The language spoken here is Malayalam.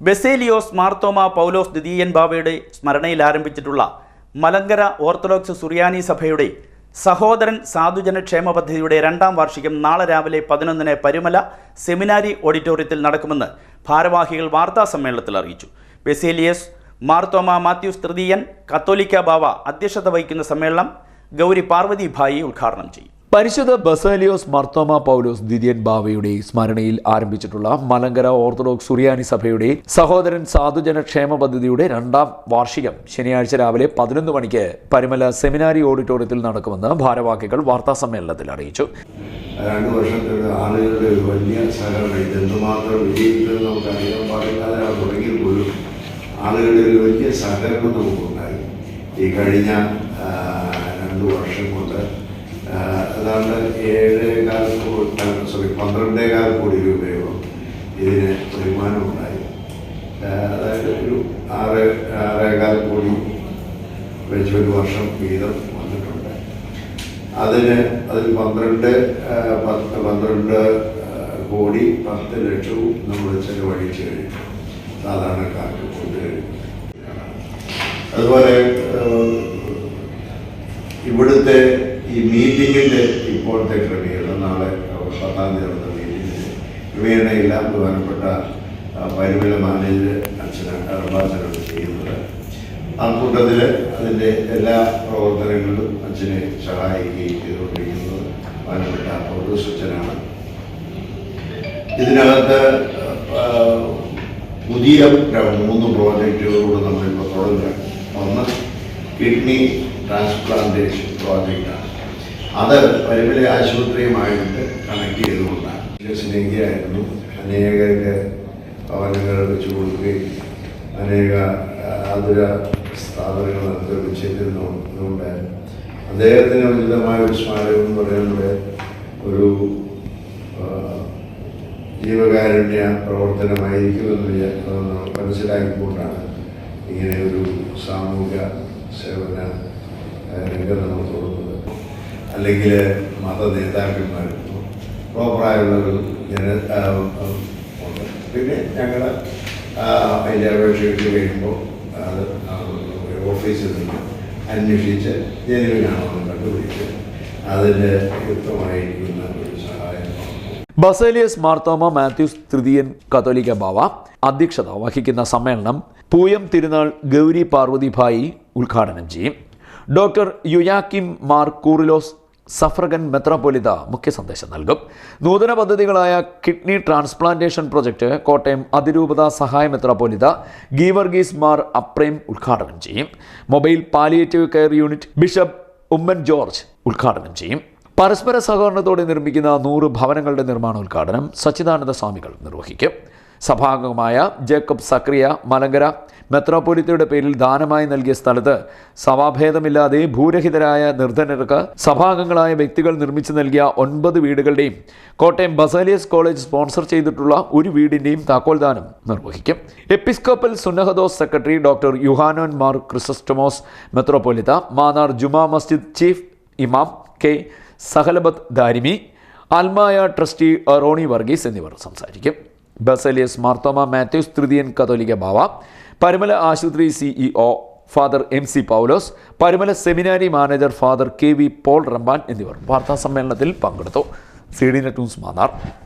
ബെസേലിയോസ് മാർത്തോമ പൗലോസ് ദ്വിതീയൻ ബാബയുടെ സ്മരണയിൽ ആരംഭിച്ചിട്ടുള്ള മലങ്കര ഓർത്തഡോക്സ് സുറിയാനി സഭയുടെ സഹോദരൻ സാധുജന ക്ഷേമ പദ്ധതിയുടെ രണ്ടാം വാർഷികം നാളെ രാവിലെ പതിനൊന്നിന് പരുമല സെമിനാരി ഓഡിറ്റോറിയത്തിൽ നടക്കുമെന്ന് ഭാരവാഹികൾ വാർത്താ സമ്മേളനത്തിൽ അറിയിച്ചു. ബെസേലിയസ് മാർത്തോമ മാത്യൂസ് തൃതീയൻ കത്തോലിക്ക ബാവ അധ്യക്ഷത വഹിക്കുന്ന സമ്മേളനം ഗൗരി പാർവതി ഭായി ഉദ്ഘാടനം ചെയ്യും. പരിശുദ്ധ ബസാലിയോസ് മർത്തോമ പൗലോസ് ദ്വിതീയൻ ബാവയുടെ സ്മരണയിൽ ആരംഭിച്ചിട്ടുള്ള മലങ്കര ഓർത്തഡോക്സ് സുറിയാനി സഭയുടെ സഹോദരൻ സാധുജന ക്ഷേമ പദ്ധതിയുടെ രണ്ടാം വാർഷികം ശനിയാഴ്ച രാവിലെ പതിനൊന്ന് മണിക്ക് പരിമല സെമിനാരി ഓഡിറ്റോറിയത്തിൽ നടക്കുമെന്ന് ഭാരവാഹികൾ വാർത്താ സമ്മേളനത്തിൽ അറിയിച്ചു. രണ്ട് വർഷത്തെ ആളുകളുടെ വലിയ സഹകരണം ഇതെന്തുമാത്രം വിജയിക്കുന്നത് നമുക്ക് അറിയാൻ പാടില്ലാതെ തുടങ്ങിയിൽ പോലും ആളുകളുടെ ഒരു വലിയ സഹകരണം നമുക്കുണ്ടായി ഈ കഴിഞ്ഞ രണ്ടു വർഷം കൊണ്ട് ഏതാണ്ട് ഏഴേകാൽ കോടി സോറി പന്ത്രണ്ടേകാൽ കോടി രൂപയോ ഇതിന് വരുമാനമുണ്ടായി. ഉണ്ടായി അതായത് ഒരു ആറ് ആറേകാൽ കോടി വെച്ച് ഒരു വർഷം വീതം വന്നിട്ടുണ്ട്. അതിന് അതിൽ പന്ത്രണ്ട് പത്ത് പന്ത്രണ്ട് കോടി പത്ത് ലക്ഷവും നമ്മൾ ചെലവഴിച്ച് കഴിഞ്ഞു സാധാരണക്കാർക്ക് കൊണ്ട് കഴിഞ്ഞു അതുപോലെ ഇവിടുത്തെ ഈ മീറ്റിങ്ങിന്റെ ഇപ്പോഴത്തെ ക്രമീകരണം നാളെ പത്താം തീയതി നടന്ന മീറ്റിങ്ങിന്റെ ക്രമീകരണമെല്ലാം പ്രധാനപ്പെട്ട പരിമിത മാനേജർ അച്ഛന അർബാച്ചനാണ് ചെയ്യുന്നത്. ആ കൂട്ടത്തിൽ അതിന്റെ എല്ലാ പ്രവർത്തനങ്ങളിലും അച്ഛനെ സഹായിക്കുകയും ചെയ്തുകൊണ്ടിരിക്കുന്നത് പ്രധാനപ്പെട്ട പൗരസ് അച്ഛനാണ്. ഇതിനകത്ത് പുതിയ മൂന്ന് പ്രോജക്റ്റുകളോട് നമ്മളിപ്പോൾ തുടങ്ങുക ഒന്ന് കിഡ്നി ട്രാൻസ്പ്ലാന്റേഷൻ പ്രോജക്റ്റാണ്. അത് പരിമല ആശുപത്രിയുമായിട്ട് കണക്ട് ചെയ്തുകൊണ്ടാണ്. സ്നേഹിയായിരുന്നു അനേക ഭവനങ്ങൾ വെച്ചു കൊടുക്കുകയും അനേക ആതുര സ്ഥാപനങ്ങൾ നടത്തുകയും ചെയ്തിരുന്നതുകൊണ്ട് അദ്ദേഹത്തിന് ഉചിതമായ ഒരു സ്മാരകം എന്ന് പറയുന്നത് ഒരു ജീവകാരുണ്യ പ്രവർത്തനമായിരിക്കുമെന്ന് മനസ്സിലാക്കിക്കൊണ്ടാണ് ഇങ്ങനെ ഒരു സാമൂഹിക സേവന ആ, രംഗം നമ്മൾ തുടങ്ങുന്നത് അല്ലെങ്കിൽ മത നേതാക്കന്മാരുണ്ടോ പ്രോപ്പറായുള്ള ഒരു ജന പിന്നെ ഞങ്ങൾ അതിന്റെ അപേക്ഷ കിട്ടി കഴിയുമ്പോൾ അത് ഓഫീസിൽ നിന്ന് അന്വേഷിച്ച് ജനുവിനാണോ എന്ന് കണ്ടുപിടിച്ച് അതിന്റെ യുക്തമായിരിക്കുന്ന ഒരു സഹായം ബസേലിയസ് മാർത്തോമ മാത്യൂസ് തൃതീയൻ കത്തോലിക്ക ബാവ അധ്യക്ഷത വഹിക്കുന്ന സമ്മേളനം പൂയം തിരുനാൾ ഗൗരി പാർവതിഭായി ഉദ്ഘാടനം ചെയ്യും. ഡോക്ടർ യുയാക്കിം മാർ കൂറിലോസ് സഫ്രഗൻ മെത്രാപൊലിത മുഖ്യ സന്ദേശം നൽകും. നൂതന പദ്ധതികളായ കിഡ്നി ട്രാൻസ്പ്ലാന്റേഷൻ പ്രൊജക്ട് കോട്ടയം അതിരൂപത സഹായ മെത്രാപൊലിത ഗീവർഗീസ് മാർ അപ്രേം ഉദ്ഘാടനം ചെയ്യും. Mobile palliative care unit bishop Oommen George ഉദ്ഘാടനം ചെയ്യും. പരസ്പര സഹകരണത്തോടെ നിർമ്മിക്കുന്ന നൂറ് ഭവനങ്ങളുടെ നിർമ്മാണോദ്ഘാടനം സച്ചിദാനന്ദ സ്വാമികൾ നിർവഹിക്കും. സഭാംഗമായ ജേക്കബ് സക്രിയ മലങ്കര മെത്രോപൊലിത്തയുടെ പേരിൽ ദാനമായി നൽകിയ സ്ഥലത്ത് സഭാഭേദമില്ലാതെ ഭൂരഹിതരായ നിർധനർക്ക് സഭാംഗങ്ങളായ വ്യക്തികൾ നിർമ്മിച്ചു നൽകിയ ഒൻപത് വീടുകളുടെയും കോട്ടയം ബസാലിയസ് കോളേജ് സ്പോൺസർ ചെയ്തിട്ടുള്ള ഒരു വീടിന്റെയും താക്കോൽദാനം നിർവഹിക്കും. എപ്പിസ്കോപ്പൽ സുന്നഹദോസ് സെക്രട്ടറി ഡോക്ടർ യുഹാനോൻ മാർ ക്രിസസ്റ്റമോസ് മെത്രോപൊലിത്ത മാന്നാർ ജുമാ മസ്ജിദ് ചീഫ് ഇമാം കെ സഹലബത്ത് ദാരിമി അൽമായ ട്രസ്റ്റി റോണി വർഗീസ് എന്നിവർ സംസാരിക്കും. ബസലിയസ് മാർത്തോമ മാത്യൂസ് തൃതീയൻ കത്തോലിക്ക ബാവ പരുമല ആശുപത്രി CEO father M C Paulose Parumala seminary manager father K V Paul Ramban എന്നിവർ വാർത്താ സമ്മേളനത്തിൽ പങ്കെടുത്തു. C D net news Mannar.